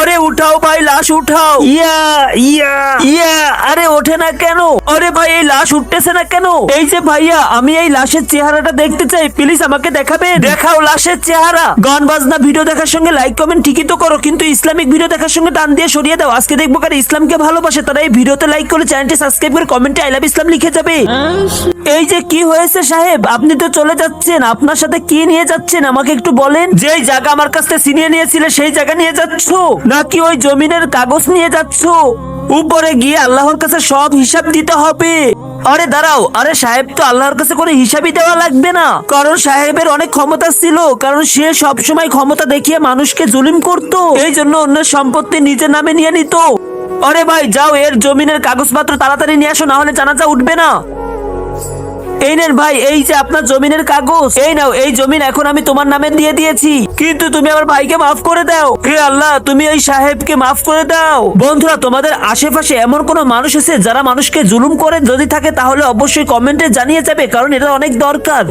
আরে উঠাও ভাই লাশ উঠাও। ইয়া ইয়া ইয়া আরে ওঠে না কেন? আরে ভাই এই লাশ উঠতেছে না কেন? এই যে ভাইয়া আমি এই লাশের চেহারাটা দেখতে চাই প্লিজ আমাকে দেখাবে দেখাও লাশের চেহারা। গান বাজনা ভিডিও দেখার সঙ্গে লাইক কমেন্ট ঠিকই তো করো কিন্তু ইসলামিক ভিডিও দেখার সঙ্গে টান দিয়ে সরিয়ে দাও। আজকে দেখব কার ইসলামকে ভালোবাসে তারা এই ভিডিওতে লাইক করে চ্যানেলটি সাবস্ক্রাইব করে কমেন্টে আই লাভ ইসলাম লিখে যাবে। এই যে কি হয়েছে সাহেব? আপনি তো চলে যাচ্ছেন। আপনার সাথে কি নিয়ে যাচ্ছেন? আমাকে একটু বলেন। যেই জায়গা আমার কাছ থেকে ছিনিয়ে নিয়েছিলে, সেই জায়গা নিয়ে যাচ্ছ? নাকি ওই জমিনের কাগজ নিয়ে যাচ্ছ? উপরে গিয়ে আল্লাহর কাছে সব হিসাব দিতে হবে। আরে দাঁড়াও। আরে সাহেব, তো আল্লাহর কাছে করে হিসাবই দেওয়া লাগবে না। কারণ সাহেবের অনেক ক্ষমতা ছিল। কারণ সে সব সময় ক্ষমতা দেখিয়ে মানুষকে জুলুম করত। এই জন্য অন্যের সম্পত্তি নিজের নামে নিয়ে নিত। আরে ভাই, যাও, এর জমিনের কাগজপত্র তাড়াতাড়ি নিয়ে আসো, না হলে জানাজা উঠবে না। এই নেন ভাই, এই যে আপনার জমিনের কাগজ। এই নাও, এই জমিন এখন আমি তোমার নামে দিয়ে দিয়েছি। কিন্তু তুমি আমার ভাইকে মাফ করে দাও। হে আল্লাহ, তুমি এই সাহেবকে মাফ করে দাও। বন্ধুরা, তোমাদের আশেপাশে এমন কোন মানুষ আছে যারা মানুষকে জুলুম করে যদি থাকে, তাহলে অবশ্যই কমেন্টে জানিয়ে যাবে, কারণ এটা অনেক দরকার।